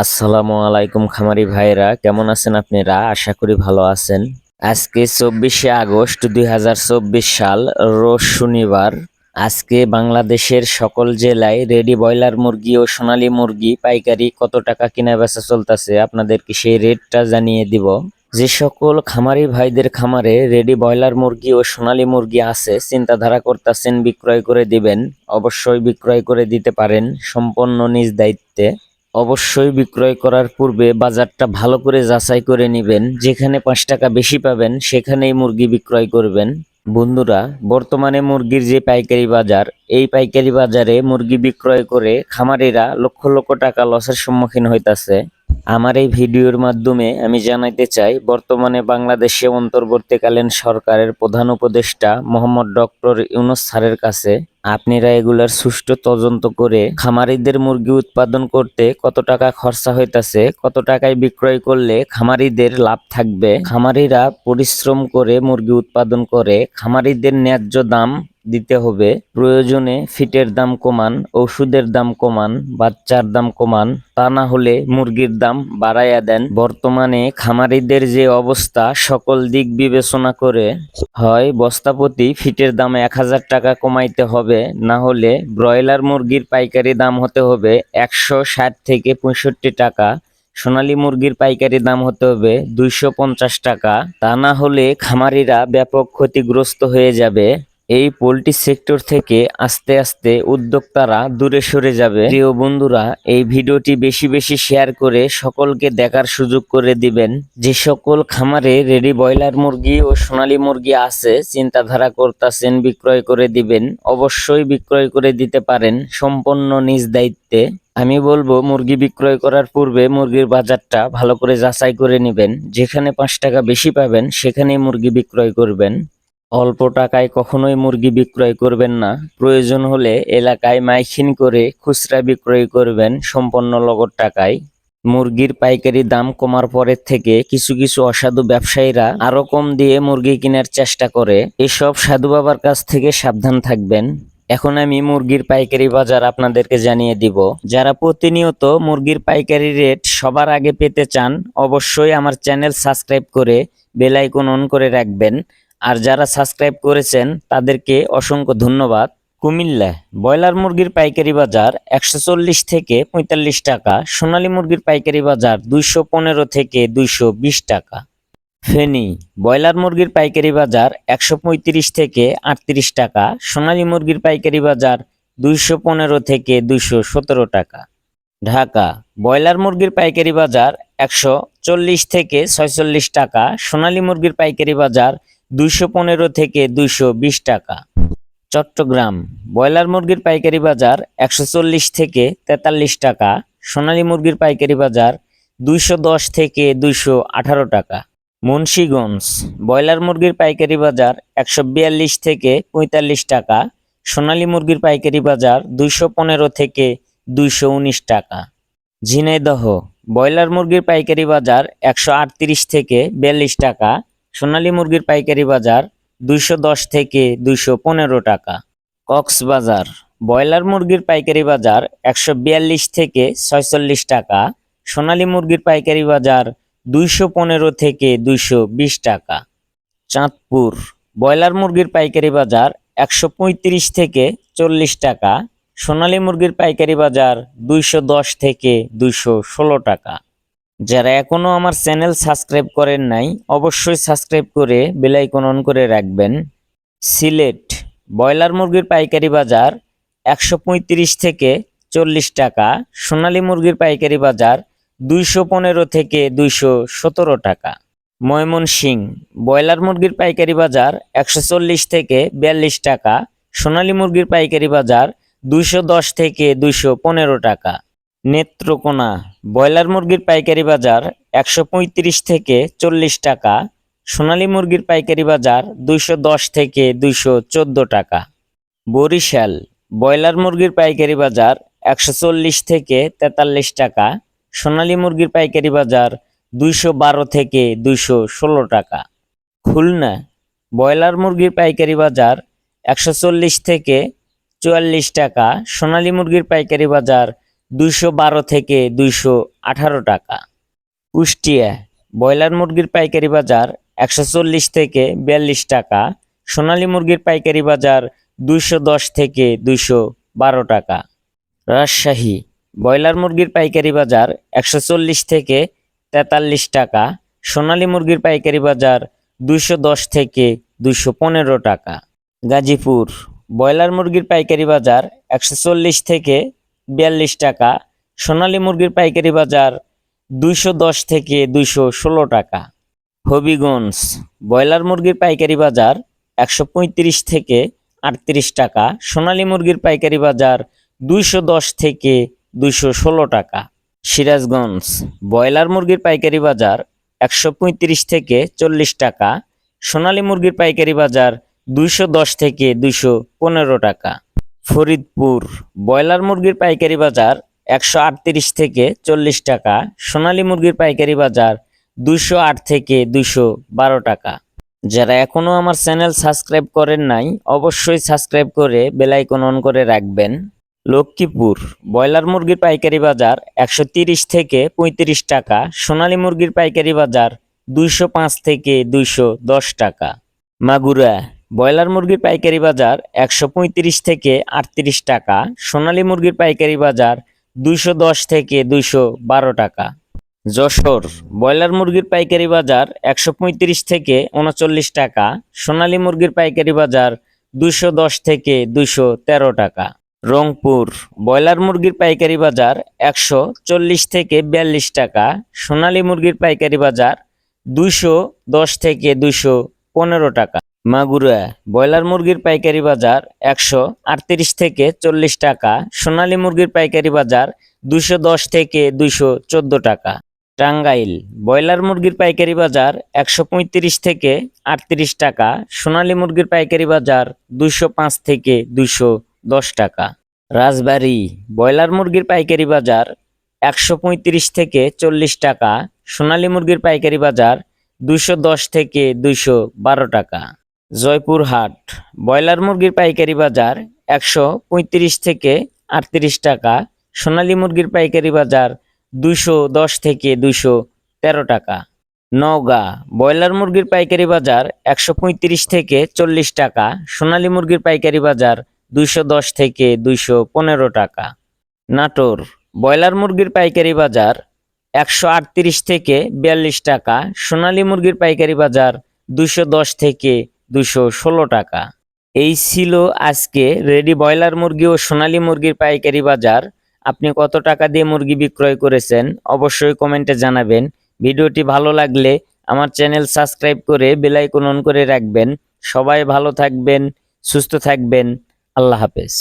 আসসালামু আলাইকুম খামারি ভাইরা কেমন আছেন আপনারা? আশা করি ভালো আছেন। আজকে চব্বিশে আগস্ট দুই হাজার চব্বিশ সাল, রোজ শনিবার। আজকে বাংলাদেশের সকল জেলায় রেডি ব্রয়লার মুরগি ও সোনালী মুরগি পাইকারি কত টাকা কিনা বেচা চলতেছে আপনাদেরকে সেই রেটটা জানিয়ে দিব। যে সকল খামারি ভাইদের খামারে রেডি ব্রয়লার মুরগি ও সোনালী মুরগি আছে, চিন্তাধারা করতেছেন বিক্রয় করে দিবেন। অবশ্যই বিক্রয় করে দিতে পারেন সম্পন্ন নিজ দায়িত্বে। অবশ্যই বিক্রয় করার পূর্বে বাজারটা ভালো করে যাচাই করে নেবেন। যেখানে পাঁচ টাকা বেশি পাবেন, সেখানেই মুরগি বিক্রয় করবেন। বন্ধুরা, বর্তমানে মুরগির যে পাইকারি বাজার, এই পাইকারি বাজারে মুরগি বিক্রয় করে খামারিরা লক্ষ লক্ষ টাকা লসের সম্মুখীন হইতাছে। আমার এই ভিডিওর মাধ্যমে আমি জানাইতে চাই, বর্তমানে বাংলাদেশে অন্তর্বর্তীকালীন সরকারের প্রধান উপদেষ্টা মোহাম্মদ ডক্টর ইউনুস স্যারের কাছে আপনারা এগুলার সুষ্ঠু তদন্ত করে খামারিদের মুরগি উৎপাদন করতে কত টাকা খরচা হইতাছে, কত টাকায় বিক্রয় করলে খামারিদের লাভ থাকবে? খামারিরা পরিশ্রম করে মুরগি উৎপাদন করে, খামারিদের ন্যায্য দাম দিতে হবে, প্রয়োজনে ফিটের দাম কমান, ওষুধের দাম কমান, বাচ্চার দাম কমান, তা না হলে মুরগির দাম বাড়াইয়া দেন। বর্তমানে খামারিদের যে অবস্থা, সকল দিক বিবেচনা করে হয় বস্তাপতি ফিটের দাম এক হাজার টাকা কমাইতে হবে। না হলে ব্রয়লার মুরগির পাইকারি দাম হতে হবে একশো ষাট থেকে পঁয়ষট্টি টাকা, সোনালী মুরগির পাইকারি দাম হতে হবে দুইশো পঞ্চাশ টাকা। তা না হলে খামারিরা ব্যাপক ক্ষতিগ্রস্ত হয়ে যাবে। এই পোলট্রি সেক্টর থেকে আস্তে আস্তে উদ্যোক্তারা দূরে সরে যাবে। প্রিয় বন্ধুরা, এই ভিডিওটি বেশি বেশি শেয়ার করে সকলকে দেখার সুযোগ করে দিবেন। যে সকল খামারে রেডি ব্রয়লার মুরগি ও সোনালী মুরগি আছে, চিন্তাধারা করতেছেন বিক্রয় করে দিবেন। অবশ্যই বিক্রয় করে দিতে পারেন সম্পন্ন নিজ দায়িত্বে। আমি বলব, মুরগি বিক্রয় করার পূর্বে মুরগির বাজারটা ভালো করে যাচাই করে নেবেন। যেখানে পাঁচ টাকা বেশি পাবেন, সেখানেই মুরগি বিক্রয় করবেন। অল্প টাকায় কখনোই মুরগি বিক্রয় করবেন না। প্রয়োজন হলে এলাকায় মাইখিন করে খুচরা বিক্রয় করবেন সম্পন্ন লগর টাকায়। মুরগির পাইকারি দাম কমার পরের থেকে কিছু কিছু অসাধু ব্যবসায়ীরা আরও কম দিয়ে মুরগি কেনার চেষ্টা করে। এসব সাধু বাবার কাছ থেকে সাবধান থাকবেন। এখন আমি মুরগির পাইকারি বাজার আপনাদেরকে জানিয়ে দিব। যারা প্রতিনিয়ত মুরগির পাইকারি রেট সবার আগে পেতে চান, অবশ্যই আমার চ্যানেল সাবস্ক্রাইব করে বেল আইকন অন করে রাখবেন। আর যারা সাবস্ক্রাইব করেছেন, তাদেরকে অসংখ্য ধন্যবাদ। কুমিল্লা ব্রয়লার মুরগির পাইকারি বাজার একশো চল্লিশ থেকে পঁয়তাল্লিশ টাকা, সোনালী মুরগির পাইকারি বাজার দুইশো পনেরো থেকে দুইশো বিশ টাকা। ফেনী ব্রয়লার মুরগির পাইকারি বাজার একশো পঁয়ত্রিশ থেকে আটত্রিশ টাকা, সোনালী মুরগির পাইকারি বাজার দুইশো পনেরো থেকে দুইশো সতেরো টাকা। ঢাকা ব্রয়লার মুরগির পাইকারি বাজার একশো চল্লিশ থেকে ছয়চল্লিশ টাকা, সোনালী মুরগির পাইকারি বাজার দুইশো পনেরো থেকে দুইশো বিশ টাকা। চট্টগ্রাম ব্রয়লার মুরগির পাইকারি বাজার একশো চল্লিশ থেকে তেতাল্লিশ টাকা, সোনালী মুরগির পাইকারি বাজার দুইশো দশ থেকে দুইশো আঠারো টাকা। মুন্সীগঞ্জ ব্রয়লার মুরগির পাইকারি বাজার একশো বিয়াল্লিশ থেকে পঁয়তাল্লিশ টাকা, সোনালী মুরগির পাইকারি বাজার দুইশো পনেরো থেকে দুইশো উনিশ টাকা। ঝিনাইদহ ব্রয়লার মুরগির পাইকারি বাজার একশো আটত্রিশ থেকে বিয়াল্লিশ টাকা সোনালী মুরগির পাইকারি বাজার দুইশো দশ থেকে দুইশো পনেরো টাকা। কক্সবাজার, ব্রয়লার মুরগির পাইকারি বাজার একশো বিয়াল্লিশ থেকে ছয়চল্লিশ টাকা, সোনালী মুরগির পাইকারি বাজার দুইশো পনেরো থেকে দুইশো বিশ টাকা। চাঁদপুর, ব্রয়লার মুরগির পাইকারি বাজার একশো পঁয়ত্রিশ থেকে চল্লিশ টাকা, সোনালী মুরগির পাইকারি বাজার দুইশো দশ থেকে দুইশো ষোলো টাকা। যারা এখনও আমার চ্যানেল সাবস্ক্রাইব করেন নাই, অবশ্যই সাবস্ক্রাইব করে বেল আইকন অন করে রাখবেন। সিলেট, ব্রয়লার মুরগির পাইকারি বাজার একশো পঁয়ত্রিশ থেকে চল্লিশ টাকা, সোনালী মুরগির পাইকারি বাজার দুইশো পনেরো থেকে দুইশো সতেরো টাকা। ময়মনসিং, ব্রয়লার মুরগির পাইকারি বাজার একশো চল্লিশ থেকে বিয়াল্লিশ টাকা, সোনালী মুরগির পাইকারি বাজার দুইশো দশ থেকে দুইশো পনেরো টাকা। নেত্রকোনা, ব্রয়লার মুরগির পাইকারি বাজার একশো পঁয়ত্রিশ থেকে চল্লিশ টাকা, সোনালী মুরগির পাইকারি বাজার দুইশো দশ থেকে দুইশো চোদ্দ টাকা। বরিশাল, ব্রয়লার মুরগির পাইকারি বাজার একশো চল্লিশ থেকে তেতাল্লিশ টাকা, সোনালী মুরগির পাইকারি বাজার দুইশো বারো থেকে দুইশো ষোলো টাকা। খুলনা, ব্রয়লার মুরগির পাইকারি বাজার একশো চল্লিশ থেকে চুয়াল্লিশ টাকা, সোনালী মুরগির পাইকারি বাজার দুইশো বারো থেকে দুইশো আঠারো টাকা। কুষ্টিয়া, ব্রয়লার মুরগির পাইকারি বাজার একশো চল্লিশ থেকে বিয়াল্লিশ টাকা, সোনালী মুরগির পাইকারি বাজার দুইশো দশ থেকে দুইশো বারো টাকা। রাজশাহী, ব্রয়লার মুরগির পাইকারি বাজার একশো চল্লিশ থেকে তেতাল্লিশ টাকা, সোনালী মুরগির পাইকারি বাজার দুইশো দশ থেকে দুইশো পনেরো টাকা। গাজীপুর, ব্রয়লার মুরগির পাইকারি বাজার একশো চল্লিশ থেকে বিয়াল্লিশ টাকা। সোনালী মুরগির পাইকারি বাজার দুইশো দশ থেকে দুইশো ষোলো টাকা। হবিগঞ্জ ব্রয়লার মুরগির পাইকারি বাজার একশো পঁয়ত্রিশ থেকে আটত্রিশ টাকা। সোনালী মুরগির পাইকারি বাজার দুইশো দশ থেকে দুইশো ষোলো টাকা। সিরাজগঞ্জ ব্রয়লার মুরগির পাইকারি বাজার একশো পঁয়ত্রিশ থেকে চল্লিশ টাকা। সোনালী মুরগির পাইকারি বাজার দুইশো দশ থেকে দুইশো পনেরো টাকা। ফরিদপুর। ব্রয়লার মুরগির পাইকারি বাজার একশো আটত্রিশ থেকে চল্লিশ টাকা। সোনালী মুরগির পাইকারি বাজার দুইশো আট থেকে দুইশো বারো টাকা। যারা এখনও আমার চ্যানেল সাবস্ক্রাইব করেন নাই, অবশ্যই সাবস্ক্রাইব করে বেলাইকন অন করে রাখবেন। লক্ষ্মীপুর। ব্রয়লার মুরগির পাইকারি বাজার একশো তিরিশ থেকে পঁয়ত্রিশ টাকা। সোনালী মুরগির পাইকারি বাজার দুইশো পাঁচ থেকে দুইশো দশ টাকা। মাগুরা। ব্রয়লার মুরগির পাইকারি বাজার একশো পঁয়ত্রিশ থেকে আটত্রিশ টাকা, সোনালী মুরগির পাইকারি বাজার দুইশো দশ থেকে দুইশো বারো টাকা। যশোর, ব্রয়লার মুরগির পাইকারি বাজার একশো পঁয়ত্রিশ থেকে উনচল্লিশ টাকা, সোনালী মুরগির পাইকারি বাজার দুইশো দশ থেকে দুইশো তেরো টাকা। রংপুর, ব্রয়লার মুরগির পাইকারি বাজার একশো চল্লিশ থেকে বিয়াল্লিশ টাকা, সোনালী মুরগির পাইকারি বাজার দুইশো দশ থেকে দুইশো পনেরো টাকা। মাগুরা, ব্রয়লার মুরগির পাইকারি বাজার একশো আটত্রিশ থেকে চল্লিশ টাকা, সোনালী মুরগির পাইকারি বাজার দুইশো দশ থেকে দুইশো চোদ্দ টাকা। টাঙ্গাইল, ব্রয়লার মুরগির পাইকারি বাজার একশো পঁয়ত্রিশ থেকে আটত্রিশ টাকা, সোনালী মুরগির পাইকারি বাজার দুইশো পাঁচ থেকে দুইশো দশ টাকা। রাজবাড়ী, ব্রয়লার মুরগির পাইকারি বাজার একশো পঁয়ত্রিশ থেকে চল্লিশ টাকা, সোনালী মুরগির পাইকারি বাজার দুইশো দশ থেকে দুইশো বারো টাকা। জয়পুরহাট, ব্রয়লার মুরগির পাইকারি বাজার একশো পঁয়ত্রিশ থেকে আটত্রিশ টাকা, সোনালী মুরগির পাইকারি বাজার দুইশো দশ থেকে দুইশো তেরো টাকা। নওগাঁ, ব্রয়লার মুরগির পাইকারি বাজার একশো পঁয়ত্রিশ থেকে চল্লিশ টাকা, সোনালী মুরগির পাইকারি বাজার দুইশো দশ থেকে দুইশো পনেরো টাকা। নাটোর, ব্রয়লার মুরগির পাইকারি বাজার একশো আটত্রিশ থেকে বিয়াল্লিশ টাকা, সোনালী মুরগির পাইকারি বাজার দুইশো দশ থেকে দুইশো ষোলো টাকা। এই ছিল আজকে রেডি ব্রয়লার মুরগি ও সোনালি মুরগির পাইকারি বাজার। আপনি কত টাকা দিয়ে মুরগি বিক্রয় করেছেন অবশ্যই কমেন্টে জানাবেন। ভিডিওটি ভালো লাগলে আমার চ্যানেল সাবস্ক্রাইব করে বেলাইকন অন করে রাখবেন। সবাই ভালো থাকবেন, সুস্থ থাকবেন। আল্লাহ হাফেজ।